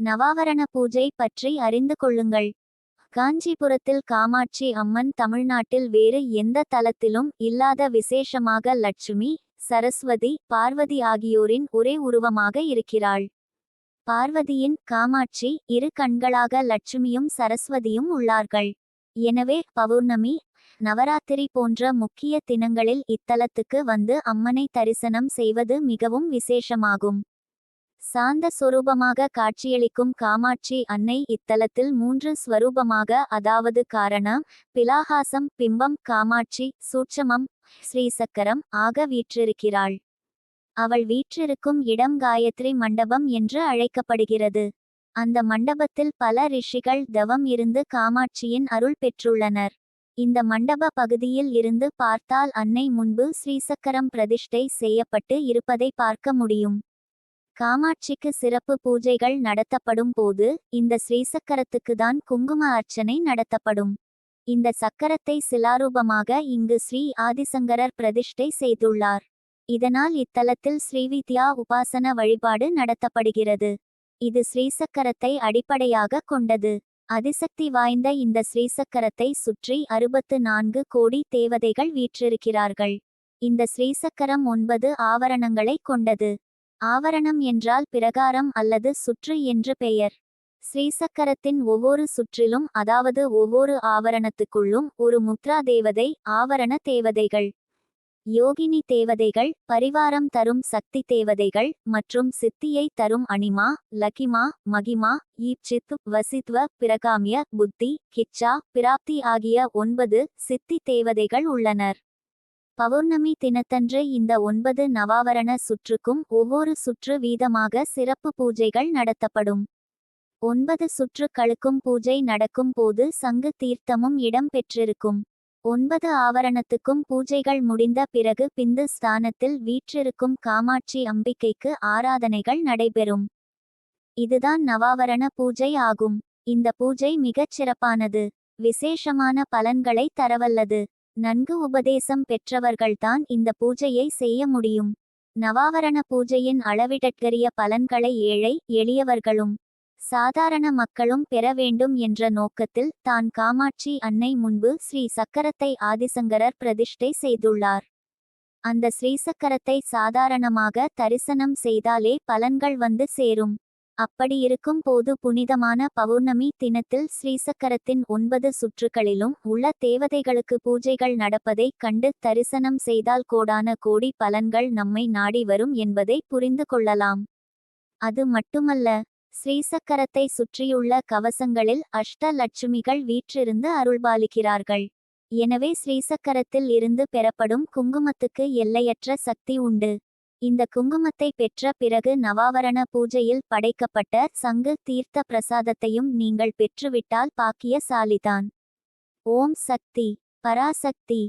நவாவரண பூஜை பற்றி அறிந்து கொள்ளுங்கள். காஞ்சிபுரத்தில் காமாட்சி அம்மன் தமிழ்நாட்டில் வேறு எந்த தலத்திலும் இல்லாத விசேஷமாக லட்சுமி சரஸ்வதி பார்வதி ஆகியோரின் ஒரே உருவமாக இருக்கிறாள். பார்வதியின் காமாட்சி இரு கண்களாக லட்சுமியும் சரஸ்வதியும் உள்ளார்கள். எனவே பௌர்ணமி நவராத்திரி போன்ற முக்கிய தினங்களில் இத்தலத்துக்கு வந்து அம்மனை தரிசனம் செய்வது மிகவும் விசேஷமாகும். சாந்த சொரூபமாக காட்சியளிக்கும் காமாட்சி அன்னை இத்தலத்தில் மூன்று ஸ்வரூபமாக அதாவது காரணம் பிலாகாசம் பிம்பம் காமாட்சி சூட்சமம் ஸ்ரீசக்கரம் ஆக வீற்றிருக்கிறாள். அவள் வீற்றிருக்கும் இடம் காயத்ரி மண்டபம் என்று அழைக்கப்படுகிறது. அந்த மண்டபத்தில் பல ரிஷிகள் தவம் இருந்து காமாட்சியின் அருள் பெற்றுள்ளனர். இந்த மண்டப பகுதியில் இருந்து பார்த்தால் அன்னை முன்பு ஸ்ரீசக்கரம் பிரதிஷ்டை செய்யப்பட்டு இருப்பதை பார்க்க முடியும். காமாட்சிக்கு சிறப்பு பூஜைகள் நடத்தப்படும் போது இந்த ஸ்ரீசக்கரத்துக்கு தான் குங்கும அர்ச்சனை நடத்தப்படும். இந்த சக்கரத்தை சிலாரூபமாக இங்கு ஸ்ரீ ஆதிசங்கரர் பிரதிஷ்டை செய்துள்ளார். இதனால் இத்தலத்தில் ஸ்ரீவித்யா உபாசன வழிபாடு நடத்தப்படுகிறது. இது ஸ்ரீசக்கரத்தை அடிப்படையாக கொண்டது. அதிசக்தி வாய்ந்த இந்த ஸ்ரீசக்கரத்தை சுற்றி அறுபத்து நான்கு கோடி தேவதைகள் வீற்றிருக்கிறார்கள். இந்த ஸ்ரீசக்கரம் ஒன்பது ஆவரணங்களை கொண்டது. ஆவரணம் என்றால் பிரகாரம் அல்லது சுற்று என்று பெயர். ஸ்ரீசக்கரத்தின் ஒவ்வொரு சுற்றிலும் அதாவது ஒவ்வொரு ஆவரணத்துக்குள்ளும் ஒரு முத்ரா தேவதை ஆவரண தேவதைகள். யோகினி தேவதைகள் பரிவாரம் தரும் சக்தி தேவதைகள் மற்றும் சித்தியை தரும் அனிமா லகிமா மகிமா ஈப்சித் வசித்வ பிரகாமிய புத்தி கிச்சா பிராப்தி ஆகிய ஒன்பது சித்தி தேவதைகள் உள்ளனர். பௌர்ணமி தினத்தன்று இந்த ஒன்பது நவாவரண சுற்றுக்கும் ஒவ்வொரு சுற்று வீதமாக சிறப்பு பூஜைகள் நடத்தப்படும். ஒன்பது சுற்றுக்களுக்கும் பூஜை நடக்கும் போது சங்கு தீர்த்தமும் இடம் பெற்றிருக்கும். ஒன்பது ஆவரணத்துக்கும் பூஜைகள் முடிந்த பிறகு பிந்து ஸ்தானத்தில் வீற்றிருக்கும் காமாட்சி அம்பிகைக்கு ஆராதனைகள் நடைபெறும். இதுதான் நவாவரண பூஜை ஆகும். இந்த பூஜை மிகச் சிறப்பானது. விசேஷமான பலன்களை தரவல்லது. நன்கு உபதேசம் பெற்றவர்கள்தான் இந்த பூஜையை செய்ய முடியும். நவாவரண பூஜையின் அளவிடற்கரிய பலன்களை ஏழை எளியவர்களும் சாதாரண மக்களும் பெற வேண்டும் என்ற நோக்கத்தில் தான் காமாட்சி அன்னை முன்பு ஸ்ரீ சக்கரத்தை ஆதிசங்கரர் பிரதிஷ்டை செய்துள்ளார். அந்த ஸ்ரீசக்கரத்தை சாதாரணமாக தரிசனம் செய்தாலே பலன்கள் வந்து சேரும். அப்படியிருக்கும் போது புனிதமான பௌர்ணமி தினத்தில் ஸ்ரீசக்கரத்தின் ஒன்பது சுற்றுகளிலும் உள்ள தேவதைகளுக்கு பூஜைகள் நடப்பதைக் கண்டு தரிசனம் செய்தால் கோடான கோடி பலன்கள் நம்மை நாடி வரும் என்பதை புரிந்து கொள்ளலாம். அது மட்டுமல்ல ஸ்ரீசக்கரத்தை சுற்றியுள்ள கவசங்களில் அஷ்ட லட்சுமிகள் வீற்றிருந்து அருள்பாலிக்கிறார்கள். எனவே ஸ்ரீசக்கரத்தில் இருந்து பெறப்படும் குங்குமத்துக்கு எல்லையற்ற சக்தி உண்டு. இந்த குங்குமத்தை பெற்ற பிறகு நவாவரண பூஜையில் படைக்கப்பட்ட சங்கு தீர்த்த பிரசாதத்தையும் நீங்கள் பெற்றுவிட்டால் பாக்கியசாலிதான். ஓம் சக்தி பராசக்தி.